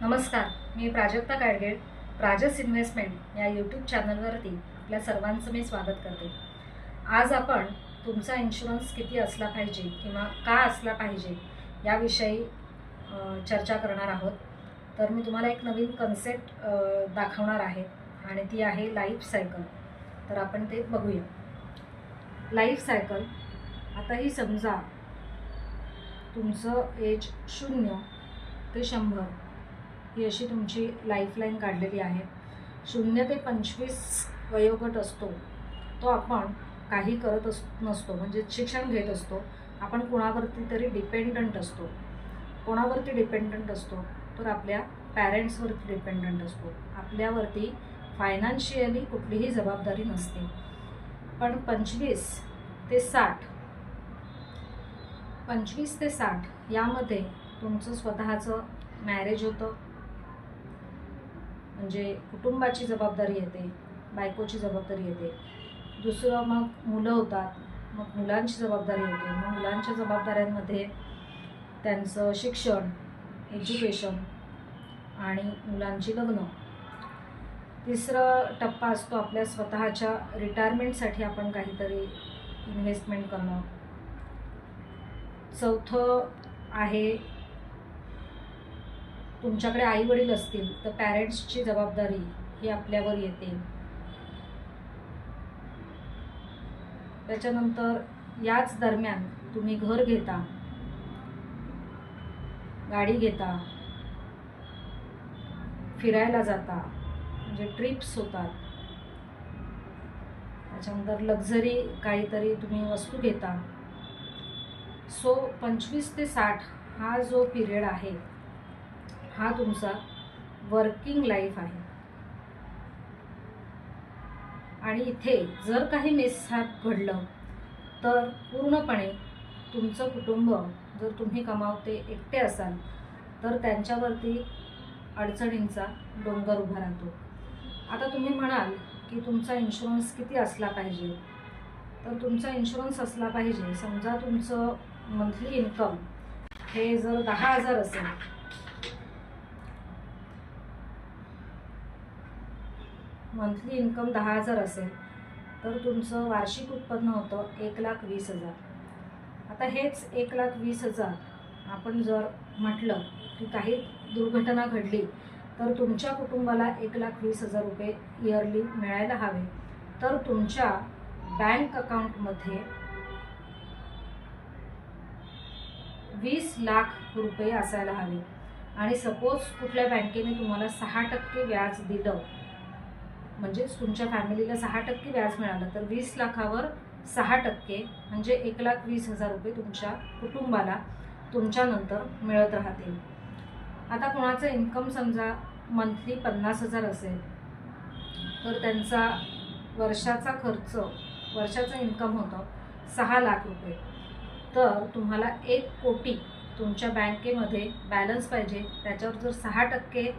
नमस्कार मी प्राजक्ता काडगेळ प्राजस इन्व्हेस्टमेंट या यूट्यूब चॅनलवरती आपल्या सर्वांचं मी स्वागत करते. आज आपण तुमचा इन्शुरन्स किती असला पाहिजे किंवा का असला पाहिजे याविषयी चर्चा करणार आहोत. तर मी तुम्हाला एक नवीन कन्सेप्ट दाखवणार आहे आणि ती आहे लाईफ सायकल तर आपण ते बघूया. लाईफ सायकल आता ही समजा तुमचं एज शून्य ते शंभर. ही अशी तुमची लाईफलाईन काढलेली आहे. शून्य ते पंचवीस वयोगट असतो तो आपण काही करत अस नसतो. म्हणजे शिक्षण घेत असतो. आपण कोणावरती तरी डिपेंडंट असतो. कोणावरती डिपेंडंट असतो? तर आपल्या पॅरेंट्सवरती डिपेंडंट असतो. आपल्यावरती फायनान्शियली कुठलीही जबाबदारी नसते. पण पंचवीस ते साठ पंचवीस ते साठ यामध्ये तुमचं स्वतःचं मॅरेज होतं. म्हणजे कुटुंबाची जबाबदारी येते बायकोची जबाबदारी येते. दुसरं मग मुलं होतात मग मुलांची जबाबदारी येते मग मुलांच्या जबाबदाऱ्यांमध्ये त्यांचं शिक्षण एज्युकेशन आणि मुलांची लग्न. तिसरा टप्पा असतो आपल्या स्वतःच्या रिटायरमेंटसाठी आपण काहीतरी इन्व्हेस्टमेंट करणं. चौथं आहे तुमच्याकडे आई वडील असतील तर पॅरेंट्सची जबाबदारी ही आपल्यावर येते. त्याच्यानंतर याच दरम्यान तुम्ही घर घेता गाडी घेता फिरायला जाता म्हणजे ट्रिप्स होतात. त्याच्यानंतर लक्झरी काहीतरी तुम्ही वस्तू घेता. सो पंचवीस ते साठ हा जो पिरियड आहे हा तुमचा वर्किंग लाईफ आहे. आणि इथे जर काही मिसहॅप घडलं तर पूर्णपणे तुमचं कुटुंब जर तुम्ही कमावते एकटे असाल तर त्यांच्यावरती अडचणींचा डोंगर उभा राहतो. आता तुम्ही म्हणाल की तुमचा इन्शुरन्स किती असला पाहिजे? तर तुमचा इन्शुरन्स असला पाहिजे. समजा तुमचं मंथली इन्कम हे जर दहा हजार असेल मंथली इन्कम दहा हजार असेल तर तुमचं वार्षिक उत्पन्न होतं एक लाख वीस हजार. आता हेच एक लाख वीस हजार आपण जर म्हटलं की काही दुर्घटना घडली तर तुमच्या कुटुंबाला एक लाख वीस हजार रुपये इयरली मिळायला हवे. तर तुमच्या बँक अकाउंटमध्ये वीस लाख रुपये असायला हवे. आणि सपोज कुठल्या बँकेने तुम्हाला सहा टक्के व्याज दिलं म्हणजेच तुमच्या फॅमिलीला सहा टक्के व्याज मिळालं तर वीस लाखावर सहा टक्के म्हणजे एक लाख वीस हजार रुपये तुमच्या कुटुंबाला तुमच्यानंतर मिळत राहतील. आता कोणाचं इन्कम समजा मंथली पन्नास हजार असेल तर त्यांचा वर्षाचा खर्च वर्षाचं इन्कम होतं सहा लाख रुपये. तर तुम्हाला एक कोटी तुमच्या बँकेमध्ये बॅलन्स पाहिजे त्याच्यावर जर सहा टक्के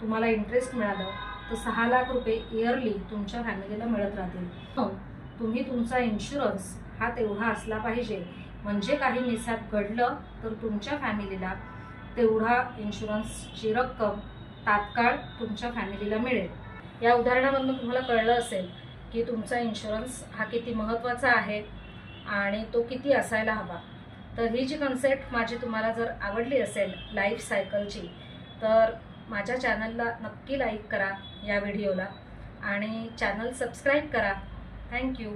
तुम्हाला इंटरेस्ट मिळालं तर सहा लाख रुपये इयरली तुमच्या फॅमिलीला मिळत राहतील. मग तुम्ही तुमचा इन्शुरन्स हा तेवढा असला पाहिजे. म्हणजे काही मिसॅप घडलं तर तुमच्या फॅमिलीला तेवढा इन्शुरन्सची रक्कम तात्काळ तुमच्या फॅमिलीला मिळेल. या उदाहरणामधून तुम्हाला कळलं असेल की तुमचा इन्शुरन्स हा किती महत्त्वाचा आहे आणि तो किती असायला हवा. तर ही जी कन्सेप्ट माझी तुम्हाला जर आवडली असेल लाईफ सायकलची तर माझ्या चॅनलला नक्की लाईक करा या व्हिडिओला आणि चॅनल सबस्क्राईब करा. थँक्यू